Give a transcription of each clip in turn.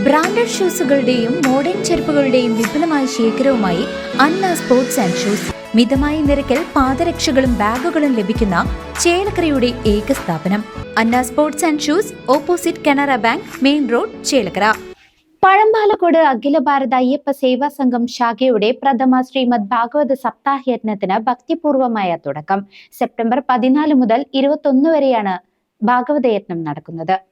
Branded ഷൂസുകളുടെയും modern ചെരുപ്പുകളുടെയും വിപുലമായ ശേഖരവുമായി അന്ന സ്പോർട്സ് ആൻഡ് ഷൂസ്. മിതമായ നിരക്കിൽ പാദരക്ഷകളും ബാഗുകളും ലഭിക്കുന്ന ചേലക്കരയുടെ ഏക സ്ഥാപനം. Anna sports and shoes opposite Canara bank main road Chelakkara. Pazhambalacode Akhila Bharatha Ayyappa Seva Sangham ശാഖയുടെ പ്രഥമ ശ്രീമദ് ഭാഗവത സപ്താഹ സപ്താഹയജ്ഞത്തിന് ഭക്തിപൂർവമായ തുടക്കം. സെപ്റ്റംബർ പതിനാല് മുതൽ ഇരുപത്തൊന്ന് വരെയാണ് ഭാഗവതയജ്ഞം നടക്കുന്നത്.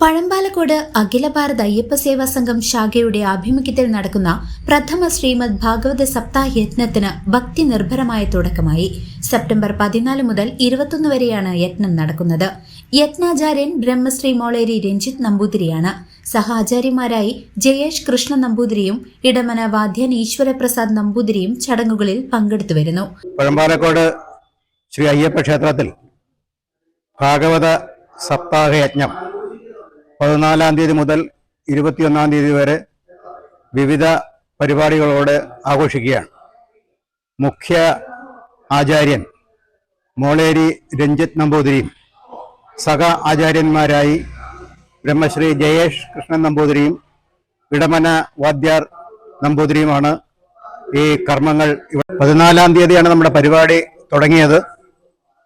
പഴമ്പാലക്കോട് അഖില ഭാരത അയ്യപ്പ സേവാ സംഘം ശാഖയുടെ ആഭിമുഖ്യത്തിൽ നടക്കുന്ന പ്രഥമ ശ്രീമദ് ഭാഗവത സപ്താഹ യജ്ഞത്തിന് ഭക്തി നിർഭരമായ തുടക്കമായി. സെപ്റ്റംബർ പതിനാല് മുതൽ ഇരുപത്തൊന്ന് വരെയാണ് യജ്ഞം നടക്കുന്നത്. യജ്ഞാചാര്യൻ ബ്രഹ്മശ്രീ മോളേരി രഞ്ജിത്ത് നമ്പൂതിരിയാണ്. സഹാചാര്യമാരായി ജയേഷ് കൃഷ്ണ നമ്പൂതിരിയും ഇടമന വാദ്യൻ ഈശ്വരപ്രസാദ് നമ്പൂതിരിയും ചടങ്ങുകളിൽ പങ്കെടുത്തു വരുന്നു. പഴമ്പാലക്കോട് ശ്രീ അയ്യപ്പ ക്ഷേത്രത്തിൽ ഭാഗവത സപ്താഹ യജ്ഞം പതിനാലാം തീയതി മുതൽ ഇരുപത്തിയൊന്നാം തീയതി വരെ വിവിധ പരിപാടികളോടെ ആഘോഷിക്കുകയാണ്. മുഖ്യ ആചാര്യൻ മോളേരി രഞ്ജിത്ത് നമ്പൂതിരിയും സഹ ആചാര്യന്മാരായി ബ്രഹ്മശ്രീ ജയേഷ് കൃഷ്ണൻ നമ്പൂതിരിയും ഇടമന വാദ്യാർ നമ്പൂതിരിയുമാണ് ഈ കർമ്മങ്ങൾ പതിനാലാം തീയതിയാണ് നമ്മുടെ പരിപാടി തുടങ്ങിയത്.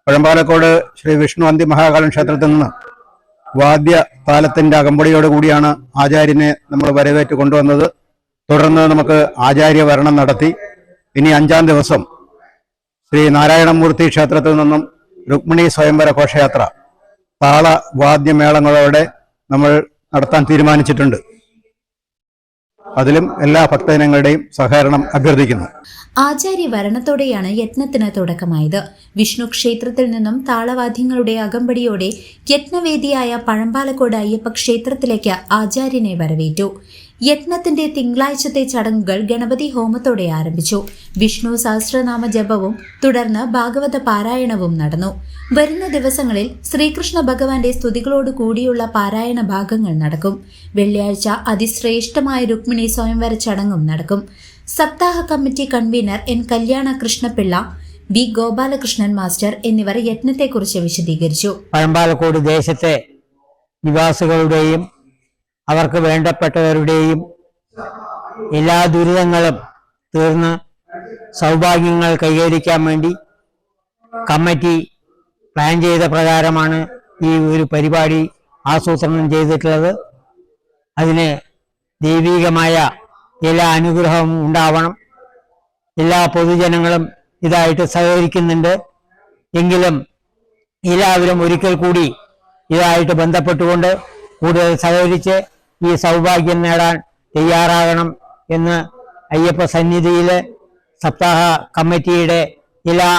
പഴമ്പാലക്കോട് ശ്രീ വിഷ്ണു അന്തി മഹാകാലം ക്ഷേത്രത്തിൽ നിന്ന് വാദ്യ താലത്തിന്റെ അകമ്പടിയോട് കൂടിയാണ് ആചാര്യനെ നമ്മൾ വരവേറ്റ് കൊണ്ടുവന്നത്. തുടർന്ന് നമുക്ക് ആചാര്യ വരണം നടത്തി. ഇനി അഞ്ചാം ദിവസം ശ്രീ നാരായണമൂർത്തി ക്ഷേത്രത്തിൽ നിന്നും രുക്മിണി സ്വയംവര ഘോഷയാത്ര താള വാദ്യമേളങ്ങളോടെ നമ്മൾ നടത്താൻ തീരുമാനിച്ചിട്ടുണ്ട്. അതിലും എല്ലാ ഭക്തജനങ്ങളുടെയും സഹകരണം അഭ്യർത്ഥിക്കുന്നു. ആചാര്യ വരണത്തോടെയാണ് യജ്ഞത്തിന് തുടക്കമായത്. വിഷ്ണു ക്ഷേത്രത്തിൽ നിന്നും താളവാദ്യങ്ങളുടെ അകമ്പടിയോടെ യജ്ഞവേദിയായ പഴമ്പാലക്കോട് അയ്യപ്പ ക്ഷേത്രത്തിലേക്ക് ആചാര്യനെ വരവേറ്റു. യജ്ഞത്തിന്റെ തിങ്കളാഴ്ചത്തെ ചടങ്ങുകൾ ഗണപതി ഹോമത്തോടെ ആരംഭിച്ചു. വിഷ്ണു സഹസ്രനാമ ജപവും തുടർന്ന് ഭാഗവത പാരായണവും നടന്നു. വരുന്ന ദിവസങ്ങളിൽ ശ്രീകൃഷ്ണ ഭഗവാന്റെ സ്തുതികളോട് കൂടിയുള്ള പാരായണ ഭാഗങ്ങൾ നടക്കും. വെള്ളിയാഴ്ച അതിശ്രേഷ്ഠമായ രുക്മിണി സ്വയംവര ചടങ്ങും നടക്കും. സപ്താഹ കമ്മിറ്റി കൺവീനർ എൻ കല്യാണ കൃഷ്ണപിള്ള വി ഗോപാലകൃഷ്ണൻ മാസ്റ്റർ എന്നിവർ യജ്ഞത്തെക്കുറിച്ച് വിശദീകരിച്ചു. പഴമ്പാലക്കോട് ദേശത്തെ നിവാസികളുടെയും അവർക്ക് വേണ്ടപ്പെട്ടവരുടെയും എല്ലാ ദുരിതങ്ങളും തീർന്ന് സൗഭാഗ്യങ്ങൾ കൈവരിക്കാൻ വേണ്ടി കമ്മിറ്റി പ്ലാൻ ചെയ്ത പ്രകാരമാണ് ഈ ഒരു പരിപാടി ആസൂത്രണം ചെയ്തിട്ടുള്ളത്. അതിന് ദൈവീകമായ എല്ലാ അനുഗ്രഹവും ഉണ്ടാവണം. എല്ലാ പൊതുജനങ്ങളും ഇതായിട്ട് സഹകരിക്കുന്നുണ്ട്. എങ്കിലും എല്ലാവരും ഒരിക്കൽ കൂടി ഇതായിട്ട് ബന്ധപ്പെട്ടുകൊണ്ട് കൂടുതൽ സഹകരിച്ച് ഈ സൗഭാഗ്യം നേടാൻ തയ്യാറാകണം എന്ന് അയ്യപ്പ സന്നിധിയിലെ സപ്താഹ കമ്മിറ്റിയുടെ എല്ലാ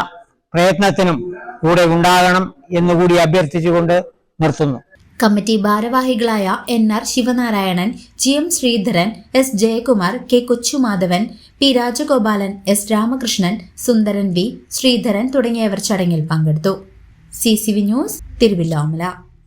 പ്രയത്നത്തിനും കൂടെ ഉണ്ടാകണം എന്നുകൂടി അഭ്യർത്ഥിച്ചുകൊണ്ട് നിർത്തുന്നു. കമ്മിറ്റി ഭാരവാഹികളായ N R Sivanarayanan G M Sreedharan S Jayakumar K Kochumadhavan P Rajagopalan S Ramakrishnan Sundaran V Sreedharan തുടങ്ങിയവർ ചടങ്ങിൽ പങ്കെടുത്തു. C C V news Thiruvilwamala.